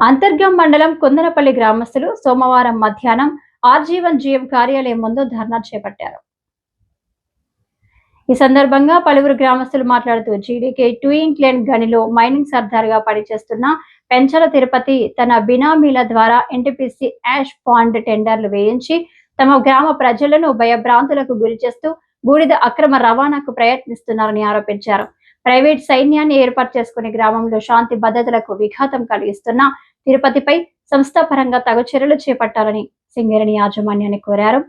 అంతర్గం మండలం కుందనపల్లి గ్రామస్తులు సోమవారం మధ్యాహ్నం ఆర్జీవన్ జీఎం కార్యాలయం ముందు ధర్నా చేపట్టారు. ఈ సందర్భంగా పలువురు గ్రామస్తులు మాట్లాడుతూ జీడీకే టూ క్లేన్ గనిలో మైనింగ్ సర్దార్గా పనిచేస్తున్న పెంచల తిరుపతి తన బినామీల ద్వారా ఎన్టీపీసీ యాష్ పాండ్ టెండర్లు వేయించి తమ గ్రామ ప్రజలను భయభ్రాంతులకు గురి చేస్తూ బూడిద అక్రమ రవాణాకు ప్రయత్నిస్తున్నారని ఆరోపించారు. ప్రైవేట్ సైన్యాన్ని ఏర్పాటు చేసుకుని గ్రామంలో శాంతి భద్రతలకు విఘాతం కలిగిస్తున్న తిరుపతిపై సంస్థాపరంగా తగు చర్యలు చేపట్టాలని సింగరేణి యాజమాన్యాన్ని కోరారు.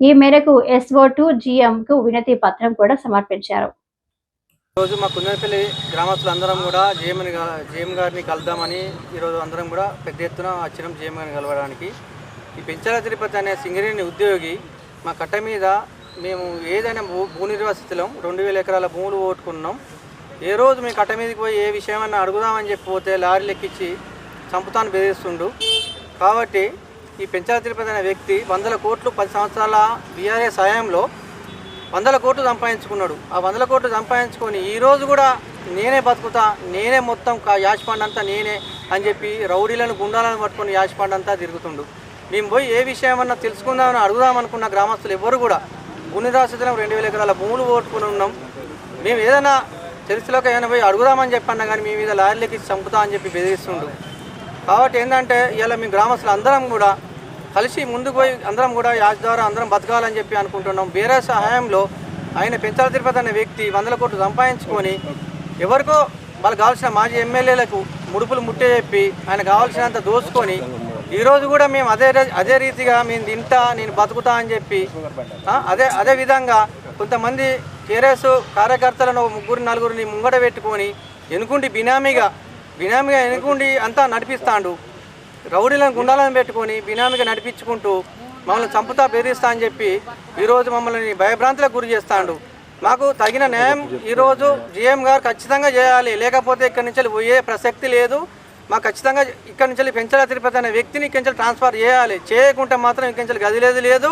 ఈ మేరకు ఎస్ఓ టూ జిఎం కు వినతి పత్రం కూడా సమర్పించారు. ఈరోజు మా కుందనపల్లి గ్రామస్తులు అందరం కూడా జేఎంని జేఎం గారిని కలుద్దామని ఈరోజు అందరం కూడా పెద్ద ఎత్తున వచ్చినాం జేఎం గారిని కలవడానికి. ఈ పెంచాల తిరుపతి అనే సింగరేణి ఉద్యోగి మా కట్ట మీద మేము ఏదైనా భూ భూ నిర్వాసితులం రెండు వేల ఎకరాల భూములు ఓటుకున్నాం. ఏ రోజు మేము కట్ట మీదకి పోయి ఏ విషయమన్నా అడుగుదామని చెప్పిపోతే లారీలు ఎక్కించి చంపుతాను బెదిరిస్తుండు. కాబట్టి ఈ పెంచాల తిరుపతి అనే వ్యక్తి వందల కోట్లు పది సంవత్సరాల బీఆర్ఎస్ హయాంలో వందల కోట్లు సంపాదించుకున్నాడు. ఆ వందల కోట్లు సంపాదించుకొని ఈరోజు కూడా నేనే బతుకుతా నేనే మొత్తం కా- అంతా నేనే అని చెప్పి రౌడీలను గుండాలను పట్టుకొని యాష్ అంతా తిరుగుతుండు. మేము పోయి ఏ విషయమన్నా తెలుసుకుందామని అడుగుదామనుకున్న గ్రామస్తులు ఎవరు కూడా భూమి రెండు వేల ఎకరాల భూములు ఓట్టుకుని ఉన్నాం. మేము ఏదైనా తెలుసులోకి ఏదైనా పోయి అడుగుదామని చెప్పన్నా కానీ మీ మీద లారీలకి చంపుతా అని చెప్పి బెదిరిస్తుండు. కాబట్టి ఏంటంటే ఇలా మీ గ్రామస్తులు అందరం కూడా కలిసి ముందుకు పోయి అందరం కూడా యాజ్ ద్వారా అందరం బతకాలని చెప్పి అనుకుంటున్నాం. వేరే సహాయంలో ఆయన పెంచాల తిరుపతి అనే వ్యక్తి వందల కోట్లు సంపాదించుకొని ఎవరికో వాళ్ళకి కావాల్సిన మాజీ ఎమ్మెల్యేలకు ముడుపులు ముట్టే చెప్పి ఆయన కావాల్సినంత దోచుకొని ఈరోజు కూడా మేము అదే అదే రీతిగా మేము తింటా నేను బతుకుతా అని చెప్పి అదే అదే విధంగా కొంతమంది టీఆర్ఎస్ కార్యకర్తలను ముగ్గురు నలుగురిని ముంగట పెట్టుకొని ఎనుకుండి బినామీగా బినామీగా ఎనుకుండి అంతా నడిపిస్తాండు. రౌడీలను గుండాలను పెట్టుకొని బినామీగా నడిపించుకుంటూ మమ్మల్ని చంపుతా బెదిరిస్తా అని చెప్పి ఈరోజు మమ్మల్ని భయభ్రాంతులకు గురి చేస్తాడు. మాకు తగిన న్యాయం ఈరోజు జీఎం గారు ఖచ్చితంగా చేయాలి. లేకపోతే ఇక్కడి నుంచి పోయే ప్రసక్తి లేదు. మాకు ఖచ్చితంగా ఇక్కడి నుంచి పెంచల తిరుపతి అనే వ్యక్తిని ఇక్కడి నుంచి ట్రాన్స్ఫర్ చేయాలి. చేయకుంటే మాత్రం ఇక్కడి నుంచి గదిలేదు లేదు.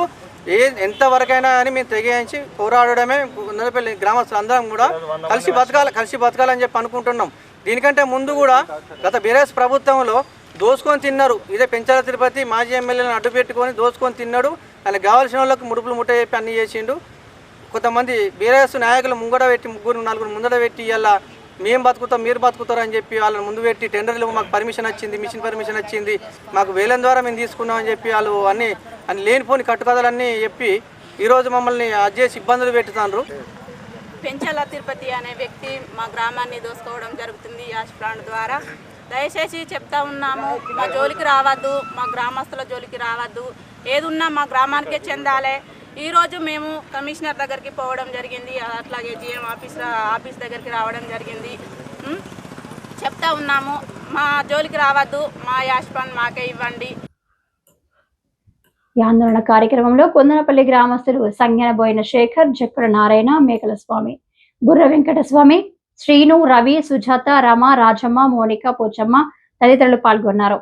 ఏ ఎంతవరకైనా అని మేము తెగించి పోరాడడమే ఉన్నదపల్లి గ్రామస్తులు అందరం కూడా కలిసి బతకాలి కలిసి బతకాలని చెప్పి అనుకుంటున్నాం. దీనికంటే ముందు కూడా గత బీఆర్ఎస్ ప్రభుత్వంలో దోసుకొని తిన్నారు. ఇదే పెంచాల తిరుపతి మాజీ ఎమ్మెల్యేలను అడ్డు పెట్టుకొని దోసుకొని తిన్నాడు. ఆయన కావాల్సిన వాళ్ళకి ముడుపులు ముట్ట చెప్పి అన్ని చేసిండు. కొంతమంది బీఆర్ఎస్ నాయకులు ముంగడ పెట్టి ముగ్గురు నలుగురు ముందడ పెట్టి ఇలా మేము బతుకుతాం మీరు బతుకుతారు అని చెప్పి వాళ్ళని ముందు పెట్టి టెండర్లు మాకు పర్మిషన్ వచ్చింది మిషన్ పర్మిషన్ వచ్చింది మాకు వేలం ద్వారా మేము తీసుకున్నాం అని చెప్పి వాళ్ళు అన్ని అన్ని లేనిపోని కట్టుకథలన్నీ చెప్పి ఈరోజు మమ్మల్ని అది చేసి ఇబ్బందులు పెట్టుతాండ్రు. పెంచాల తిరుపతి అనే వ్యక్తి మా గ్రామాన్ని దోసుకోవడం జరుగుతుంది యాష్ ప్లాంట్ ద్వారా. దయచేసి చెప్తా ఉన్నాము మా జోలికి రావద్దు మా గ్రామస్తుల జోలికి రావద్దు. ఏదున్నా మా గ్రామానికే చెందాలి. ఈరోజు మేము కమిషనర్ దగ్గరికి పోవడం జరిగింది. అట్లాగే జిఎం ఆఫీస్ ఆఫీస్ దగ్గరికి రావడం జరిగింది. చెప్తా ఉన్నాము. మా జోలికి రావద్దు. మా యాష్ మాకే ఇవ్వండి. ఈ ఆందోళన కార్యక్రమంలో కొందనపల్లి గ్రామస్తులు సంజ్ఞనబోయిన శేఖర్ జక్కుల నారాయణ మేకల స్వామి బుర్ర వెంకటస్వామి శ్రీను రవి సుజాత రమ రాజమ్మ మోనిక పోచమ్మ తదితరులు పాల్గొన్నారు.